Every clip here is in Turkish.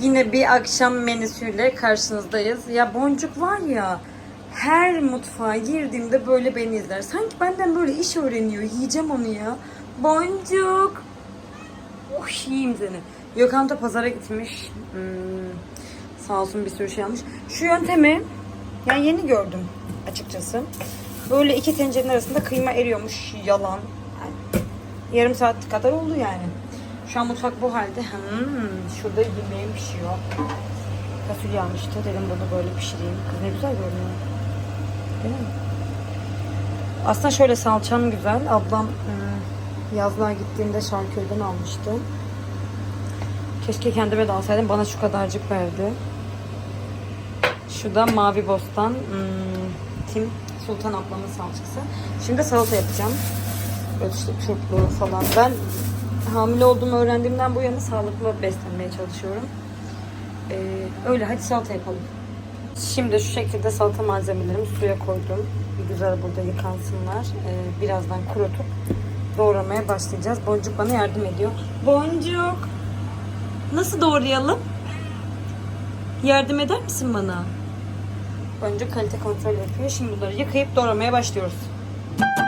Yine bir akşam menüsüyle karşınızdayız. Ya Boncuk var ya her mutfağa girdiğimde böyle beni izler. Sanki benden böyle iş öğreniyor. Yiyeceğim onu ya. Boncuk. Oh yiyeyim seni. Gökhan da pazara gitmiş. Hmm, sağ olsun bir sürü şey almış. Şu yöntemi yani yeni gördüm açıkçası. Böyle iki tencerenin arasında kıyma eriyormuş. Yalan. Yani yarım saat kadar oldu yani. Şu an mutfak bu halde. Hmm, şurada yemeğim pişiyor. Fasulye almıştı. Dedim bunu böyle pişireyim. Kız ne güzel görünüyor. Değil mi? Aslında şöyle salçam güzel. Ablam hmm, yazlığa gittiğinde Şarköy'den almıştı. Keşke kendime de alsaydım. Bana şu kadarcık verdi. Şu da Mavi Bostan. Hmm, Tim Sultan ablamın salçası. Şimdi salata yapacağım. Böyle işte turplu falan. Ben hamile olduğumu öğrendiğimden bu yana sağlıklı beslenmeye çalışıyorum. Ee, öyle hadi salata yapalım. Şimdi şu şekilde salata malzemelerimi suya koydum. Bir güzel burada yıkansınlar. Ee, birazdan kurutup doğramaya başlayacağız. Boncuk bana yardım ediyor. Boncuk! Nasıl doğrayalım? Yardım eder misin bana? Boncuk kalite kontrol yapıyor. Şimdi bunları yıkayıp doğramaya başlıyoruz. Hayır.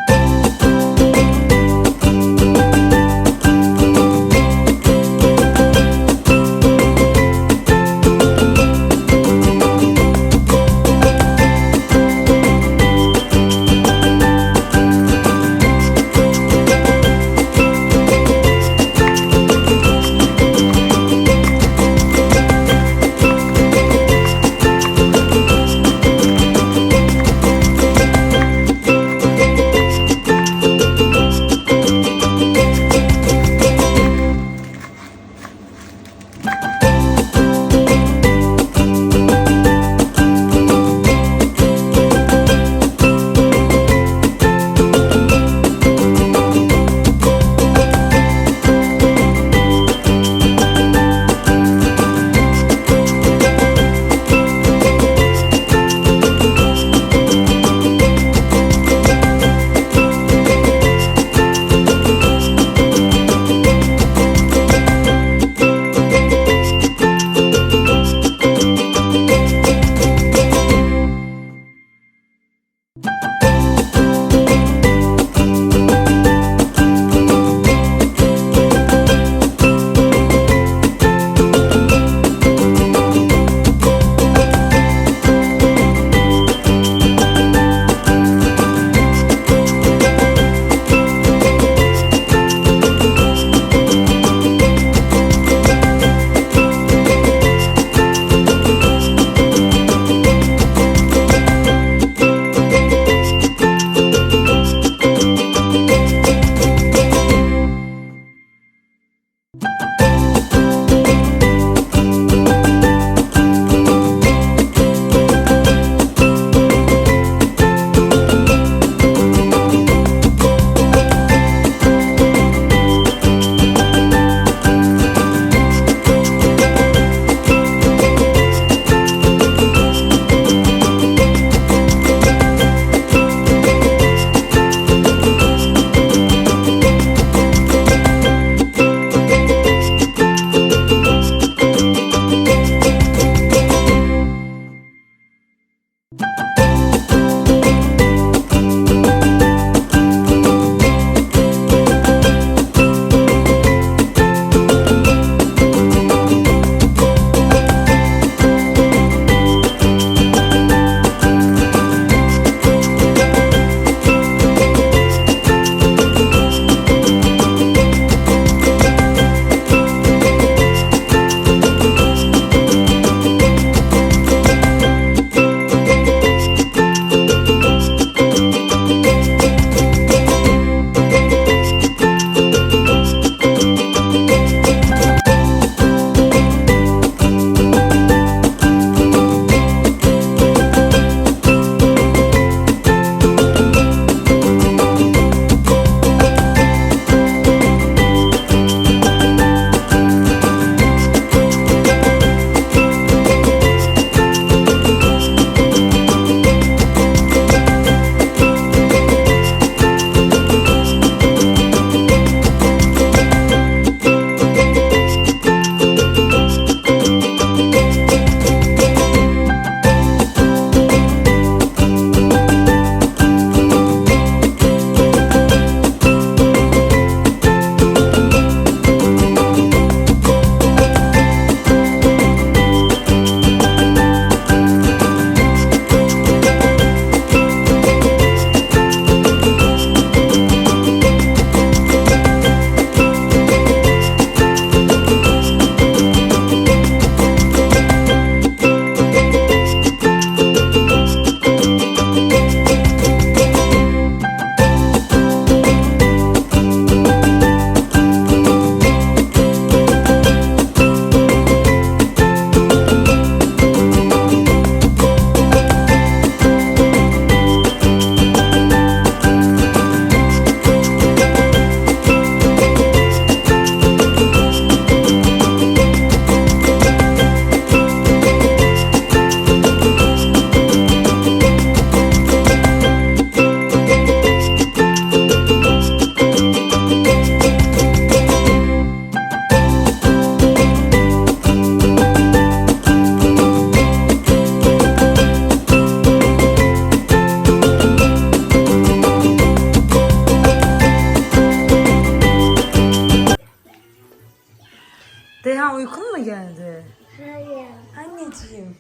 Anneciğim.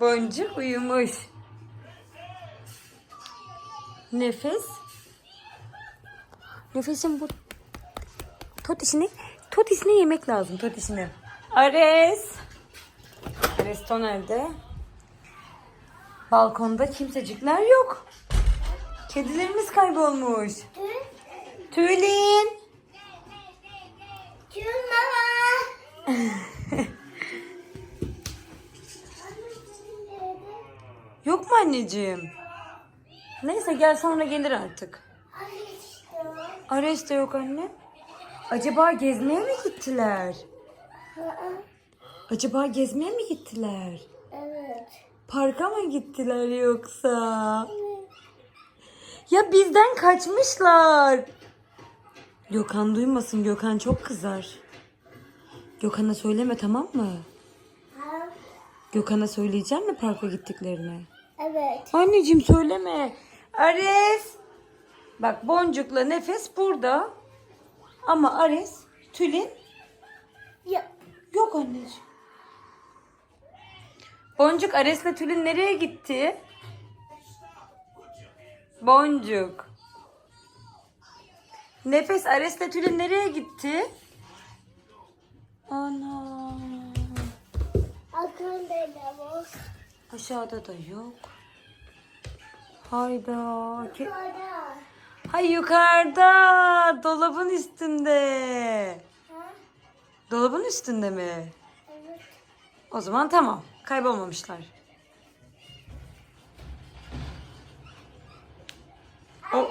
Boncuk uyumuş. Nefes. Nefesim bu. Totişini, totişini yemek lazım totişini. Ares. Ares nerede? Balkonda kimsecikler yok. Kedilerimiz kaybolmuş. Tülin. Tüm mama. Yok mu anneciğim? Neyse gel sonra gelir artık. Ares de yok anne. Acaba gezmeye mi gittiler? Acaba gezmeye mi gittiler? Evet. Parka mı gittiler yoksa? Ya bizden kaçmışlar. Gökhan duymasın. Gökhan çok kızar. Gökhan'a söyleme tamam mı? Ha? Gökhan'a söyleyeceğim mi parka gittiklerini? Evet. Anneciğim söyleme. Ares. Bak Boncuk'la Nefes burada. Ama Ares, Tülin Ya. yok anneciğim. Boncuk Ares'le Tülin nereye gitti? Boncuk. Nefes Ares'le Tülin nereye gitti? Ana. Aklımda bu. Aşağıda da yok. Hayda. Yukarıda. Hay yukarıda. Dolabın üstünde. Ha? Dolabın üstünde mi? Evet. O zaman tamam. Kaybolmamışlar. O,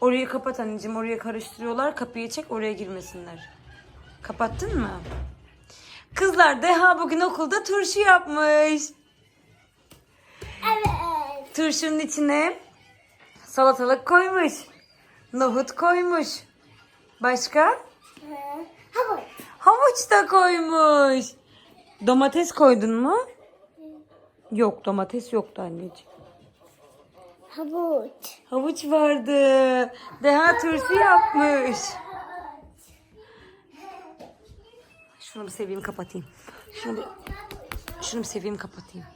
orayı kapat anneciğim. Oraya karıştırıyorlar. Kapıyı çek oraya girmesinler. Kapattın mı? Kızlar Deha bugün okulda turşu yapmış. Turşunun içine salatalık koymuş. Nohut koymuş. Başka? Ha? Havuç. Havuç da koymuş. Domates koydun mu? Yok domates yoktu anneciğim. Havuç. Havuç vardı. Deha turşu yapmış. Şunu bir seveyim kapatayım. Şunu bir, şunu bir seveyim kapatayım.